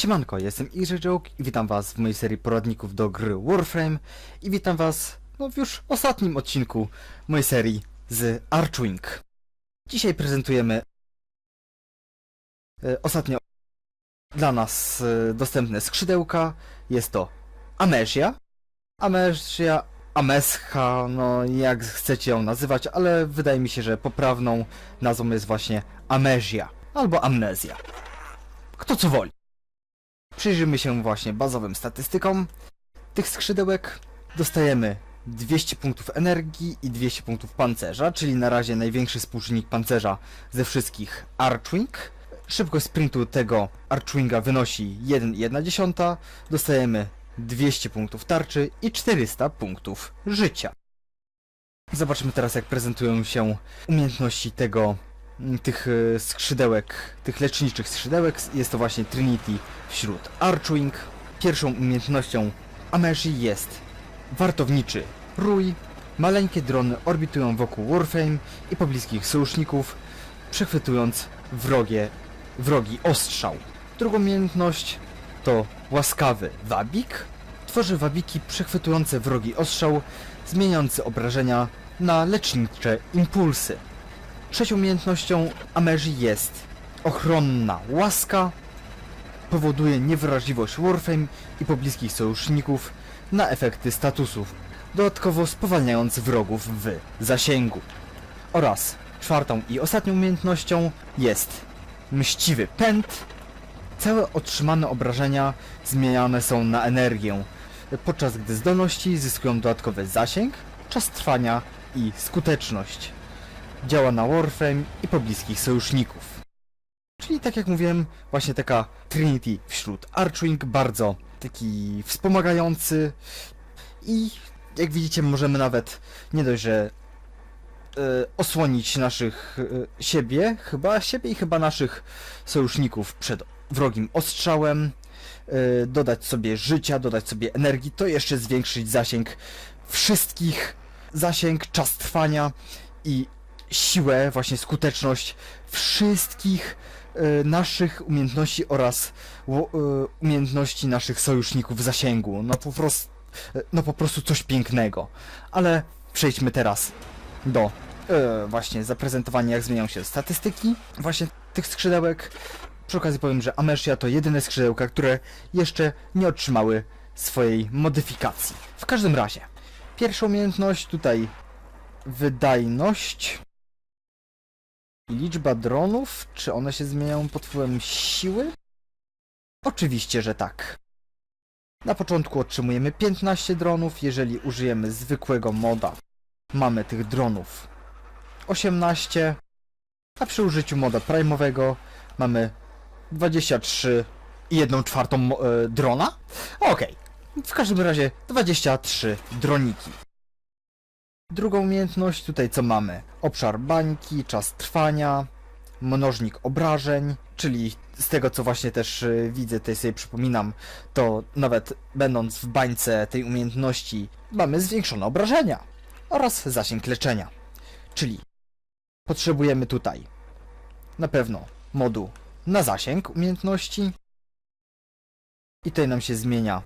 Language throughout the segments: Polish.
Siemanko, jestem Easy Joke i witam was w mojej serii poradników do gry Warframe i witam was no, w już ostatnim odcinku mojej serii z Archwing. Dzisiaj prezentujemy e, ostatnio dla nas e, dostępne skrzydełka. Jest to Amnesia. Amnesia, Amescha, no jak chcecie ją nazywać, ale wydaje mi się, że poprawną nazwą jest właśnie Amnesia albo Amnezja. Kto co woli. Przyjrzymy się właśnie bazowym statystykom tych skrzydełek. Dostajemy 200 punktów energii i 200 punktów pancerza, czyli na razie największy współczynnik pancerza ze wszystkich Archwing. Szybkość sprintu tego Archwinga wynosi 1,1. Dostajemy 200 punktów tarczy i 400 punktów życia. Zobaczmy teraz jak prezentują się umiejętności tego tych e, skrzydełek, tych leczniczych skrzydełek. Jest to właśnie Trinity wśród Archwing. Pierwszą umiejętnością Ameshi jest wartowniczy rój. Maleńkie drony orbitują wokół Warframe i pobliskich sojuszników, przechwytując wrogie, wrogi ostrzał. Drugą umiejętność to łaskawy wabik. Tworzy wabiki przechwytujące wrogi ostrzał, zmieniający obrażenia na lecznicze impulsy. Trzecią umiejętnością Amerzy jest ochronna łaska. Powoduje niewrażliwość Warframe i pobliskich sojuszników na efekty statusów, dodatkowo spowalniając wrogów w zasięgu. Oraz czwartą i ostatnią umiejętnością jest mściwy pęd. Całe otrzymane obrażenia zmieniane są na energię, podczas gdy zdolności zyskują dodatkowy zasięg, czas trwania i skuteczność. Działa na Warframe i pobliskich sojuszników. Czyli tak jak mówiłem, właśnie taka Trinity wśród Archwing, bardzo taki wspomagający i jak widzicie możemy nawet nie dość, że e, osłonić naszych e, siebie, chyba siebie i chyba naszych sojuszników przed wrogim ostrzałem, e, dodać sobie życia, dodać sobie energii, to jeszcze zwiększyć zasięg wszystkich, zasięg, czas trwania i siłę, właśnie skuteczność wszystkich e, naszych umiejętności oraz e, umiejętności naszych sojuszników w zasięgu. No po prostu, no po prostu coś pięknego. Ale przejdźmy teraz do e, właśnie zaprezentowania jak zmieniają się statystyki właśnie tych skrzydełek. Przy okazji powiem, że Amesia to jedyne skrzydełka, które jeszcze nie otrzymały swojej modyfikacji. W każdym razie, pierwsza umiejętność tutaj wydajność liczba dronów. Czy one się zmieniają pod wpływem siły? Oczywiście, że tak. Na początku otrzymujemy 15 dronów, jeżeli użyjemy zwykłego moda. Mamy tych dronów 18, a przy użyciu moda primowego mamy 23 i 1 czwartą e, drona? Okej, w każdym razie 23 droniki. Drugą umiejętność tutaj co mamy? Obszar bańki, czas trwania, mnożnik obrażeń, czyli z tego co właśnie też y, widzę, tutaj sobie przypominam, to nawet będąc w bańce tej umiejętności mamy zwiększone obrażenia oraz zasięg leczenia. Czyli potrzebujemy tutaj na pewno modu na zasięg umiejętności i tutaj nam się zmienia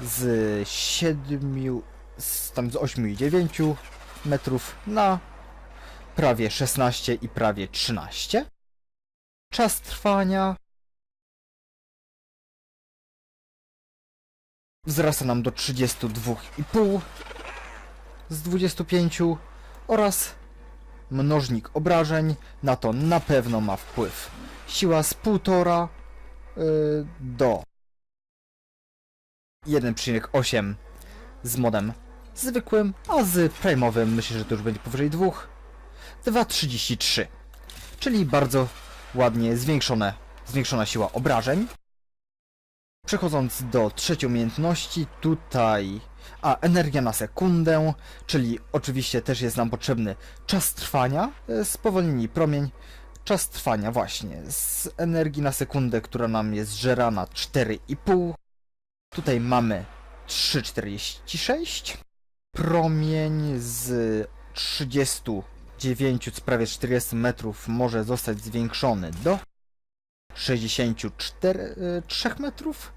z 7 z, tam z 8 i 9 metrów na prawie 16 i prawie 13. Czas trwania wzrasta nam do 32,5 z 25 oraz mnożnik obrażeń na to na pewno ma wpływ. Siła z 1,5 yy, do 1,8 z modem zwykłym, a z prime'owym myślę, że to już będzie powyżej 2. 2,33. Czyli bardzo ładnie zwiększone, zwiększona siła obrażeń. Przechodząc do trzeciej umiejętności, tutaj a energia na sekundę, czyli oczywiście też jest nam potrzebny czas trwania, e, spowolnieni promień, czas trwania właśnie z energii na sekundę, która nam jest żerana 4,5. Tutaj mamy 3,46. Promień z 39 z prawie 40 metrów może zostać zwiększony do 63 metrów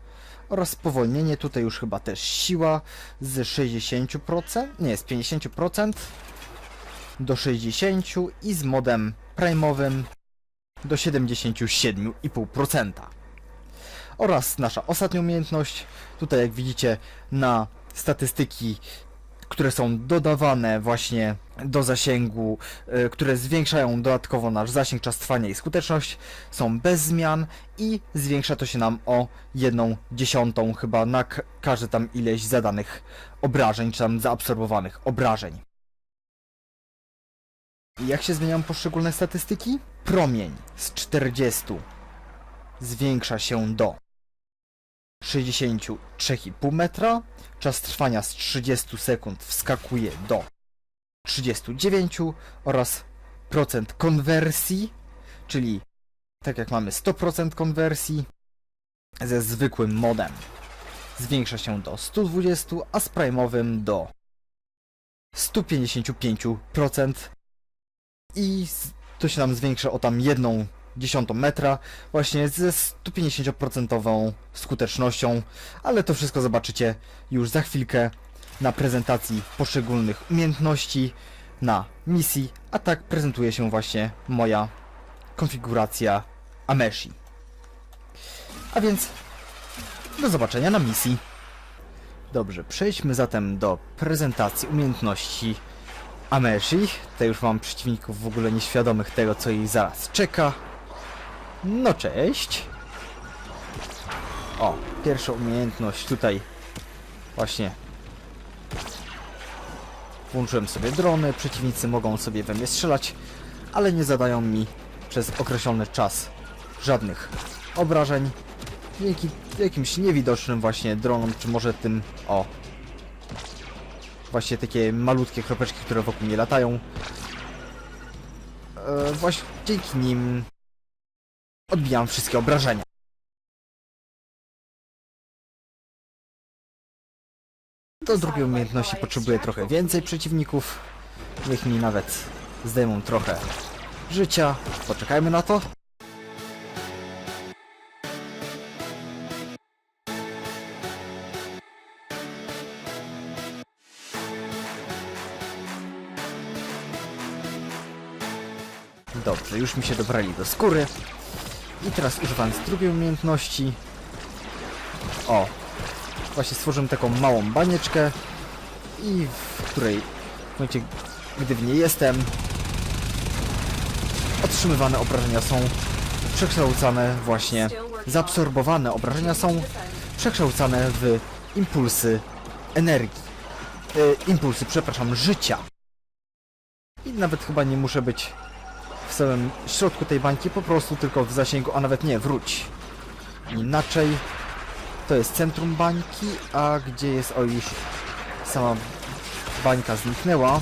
oraz spowolnienie, tutaj już chyba też siła z 60%, nie, z 50% do 60 i z modem prime'owym do 77,5%. Oraz nasza ostatnia umiejętność, tutaj jak widzicie na statystyki, które są dodawane właśnie do zasięgu, y, które zwiększają dodatkowo nasz zasięg, czas trwania i skuteczność, są bez zmian i zwiększa to się nam o jedną dziesiątą chyba na każde tam ileś zadanych obrażeń, czy tam zaabsorbowanych obrażeń. Jak się zmieniają poszczególne statystyki? Promień z 40 zwiększa się do 63,5 metra, czas trwania z 30 sekund wskakuje do 39 oraz procent konwersji, czyli tak jak mamy 100% konwersji ze zwykłym modem. Zwiększa się do 120, a z prime'owym do 155% i to się nam zwiększa o tam jedną dziesiątą metra właśnie ze 150% skutecznością, ale to wszystko zobaczycie już za chwilkę na prezentacji poszczególnych umiejętności na misji, a tak prezentuje się właśnie moja konfiguracja Ameshi. A więc do zobaczenia na misji. Dobrze, przejdźmy zatem do prezentacji umiejętności Ameshi. Tutaj już mam przeciwników w ogóle nieświadomych tego, co jej zaraz czeka. No cześć. O, pierwsza umiejętność tutaj właśnie włączyłem sobie drony, przeciwnicy mogą sobie we mnie strzelać, ale nie zadają mi przez określony czas żadnych obrażeń. Dzięki jakimś niewidocznym właśnie dronom, czy może tym, o, właśnie takie malutkie kropeczki, które wokół mnie latają. E, właśnie dzięki nim odbijam wszystkie obrażenia. Do drugiej umiejętności potrzebuję trochę więcej przeciwników. Niech mi nawet zdejmą trochę życia. Poczekajmy na to. Dobrze, już mi się dobrali do skóry. I teraz używając drugiej umiejętności. O! Właśnie stworzyłem taką małą banieczkę i w której w momencie, gdy w niej jestem otrzymywane obrażenia są przekształcane właśnie zaabsorbowane obrażenia są przekształcane w impulsy energii. E, impulsy, przepraszam, życia. I nawet chyba nie muszę być w samym środku tej bańki, po prostu tylko w zasięgu, a nawet nie, wróć. Inaczej to jest centrum bańki, a gdzie jest, o już sama bańka zniknęła.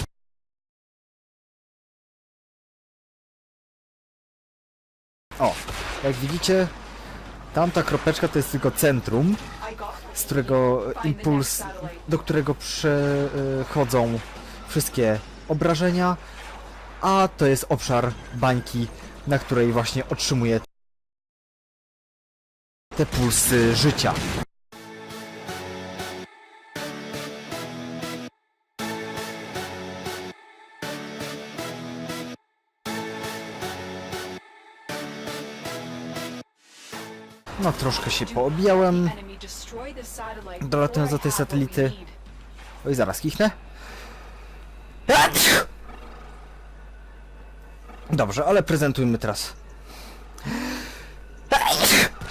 O, jak widzicie, tamta kropeczka to jest tylko centrum, z którego impuls, do którego przechodzą wszystkie obrażenia, a to jest obszar bańki, na której właśnie otrzymuje te pulsy życia. No troszkę się poobijałem. Dolatując do tej satelity. Oj, zaraz kichnę. Dobrze, ale prezentujmy teraz.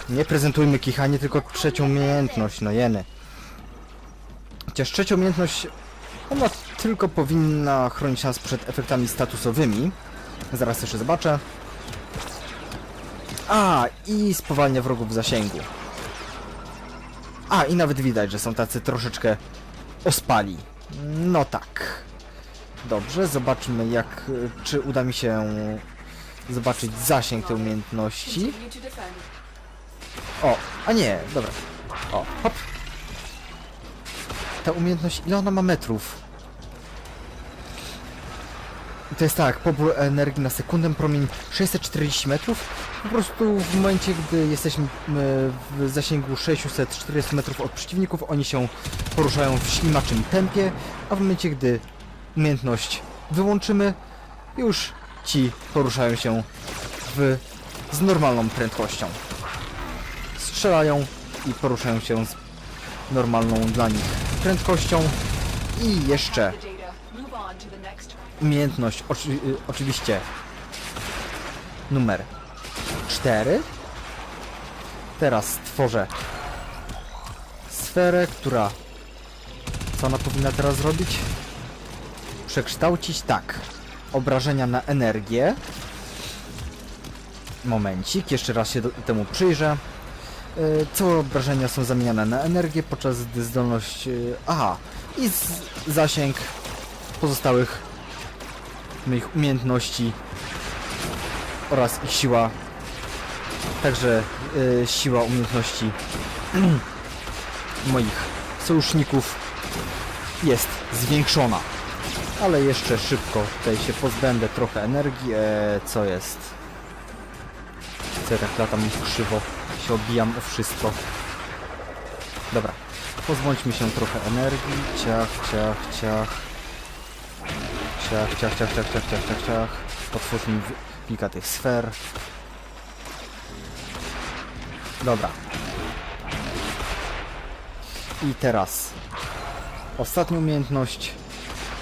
Nie prezentujmy kichanie, tylko trzecią umiejętność, no jeny. Chociaż trzecią umiejętność, ona tylko powinna chronić nas przed efektami statusowymi. Zaraz jeszcze zobaczę. A, i spowalnia wrogów w zasięgu. A, i nawet widać, że są tacy troszeczkę ospali. No tak. Dobrze, zobaczmy jak, czy uda mi się zobaczyć zasięg tej umiejętności. O, a nie, dobra. O, hop. Ta umiejętność, ile ona ma metrów? to jest tak, pobór energii na sekundę, promień 640 metrów. Po prostu w momencie, gdy jesteśmy e, w zasięgu 640 metrów od przeciwników, oni się poruszają w ślimaczym tempie, a w momencie, gdy umiejętność wyłączymy, już ci poruszają się w, z normalną prędkością. Strzelają i poruszają się z normalną dla nich prędkością. I jeszcze umiejętność, oczy, y, oczywiście numer 4. Teraz stworzę sferę, która co ona powinna teraz zrobić? Przekształcić tak. Obrażenia na energię. Momencik, jeszcze raz się temu przyjrzę. Y, Co obrażenia są zamieniane na energię, podczas gdy zdolność... y, Aha, i zasięg pozostałych moich umiejętności oraz ich siła. Także y, siła umiejętności moich sojuszników jest zwiększona. Ale jeszcze szybko tutaj się pozbędę trochę energii. E, co jest? Co ja tak latam krzywo? Się obijam o wszystko. Dobra. Pozbądźmy się trochę energii. Ciach, ciach, ciach. Ciach, ciach, ciach, ciach, ciach, ciach, ciach, ciach. Otwórzmy wi- kilka tych sfer. Dobra. I teraz ostatnia umiejętność.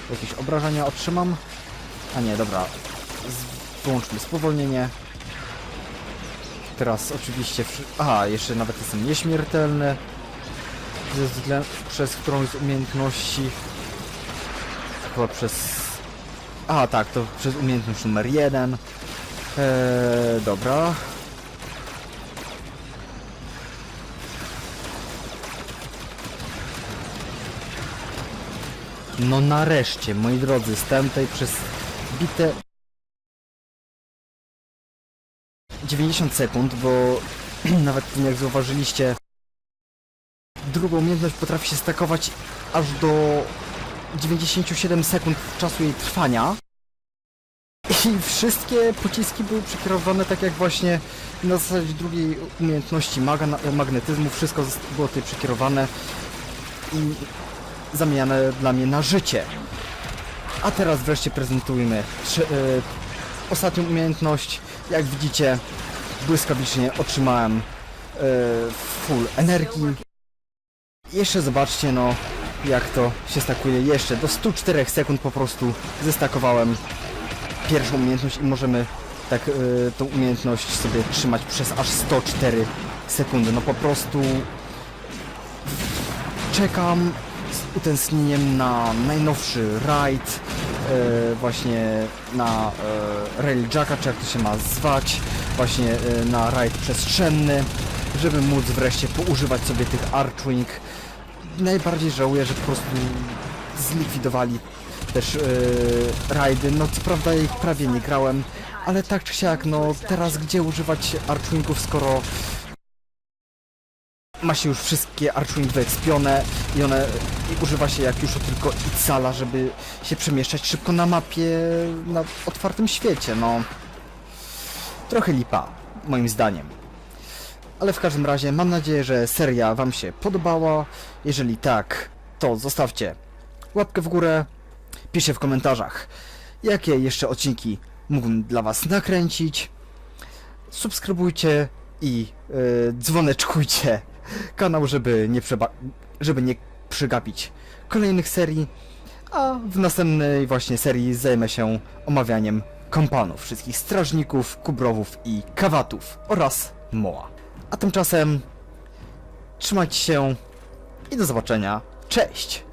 Jakieś obrażenia otrzymam. A nie, dobra. Z wyłączmy spowolnienie. Teraz oczywiście... Aha, jeszcze nawet jestem nieśmiertelny. Ze względu... przez którąś z umiejętności. Chyba przez... A tak, to przez umiejętność numer jeden. Eee, dobra. No nareszcie, moi drodzy, stałem tutaj przez bite 90 sekund, bo nawet jak zauważyliście, drugą umiejętność potrafi się stakować aż do 97 sekund czasu jej trwania. I wszystkie pociski były przekierowane tak jak właśnie na zasadzie drugiej umiejętności magnetyzmu. Wszystko było tutaj przekierowane i zamieniane dla mnie na życie. A teraz wreszcie prezentujmy trze- e, ostatnią umiejętność. Jak widzicie, błyskawicznie otrzymałem e, full energii. Jeszcze zobaczcie no, jak to się stakuje. Jeszcze do 104 sekund po prostu zestakowałem pierwszą umiejętność i możemy tak e, tą umiejętność sobie trzymać przez aż 104 sekundy. No po prostu czekam z utęsknieniem na najnowszy raid, e, właśnie na e, Railjacka, czy jak to się ma zwać, właśnie e, na raid przestrzenny, żeby móc wreszcie poużywać sobie tych Archwing. Najbardziej żałuję, że po prostu zlikwidowali też e, rajdy. No co prawda ich prawie nie grałem, ale tak czy siak, no teraz gdzie używać Archwingów, skoro ma się już wszystkie Archwing wyekspione i one i używa się jak już tylko Itsala, żeby się przemieszczać szybko na mapie na otwartym świecie, no. Trochę lipa, moim zdaniem. Ale w każdym razie mam nadzieję, że seria Wam się podobała. Jeżeli tak, to zostawcie łapkę w górę, piszcie w komentarzach, jakie jeszcze odcinki mógłbym dla Was nakręcić. Subskrybujcie i yy, dzwoneczkujcie kanał, żeby nie, przeba- żeby nie przegapić kolejnych serii, a w następnej właśnie serii zajmę się omawianiem kompanów, wszystkich strażników, kubrowów i kawatów oraz moa. A tymczasem trzymajcie się i do zobaczenia. Cześć!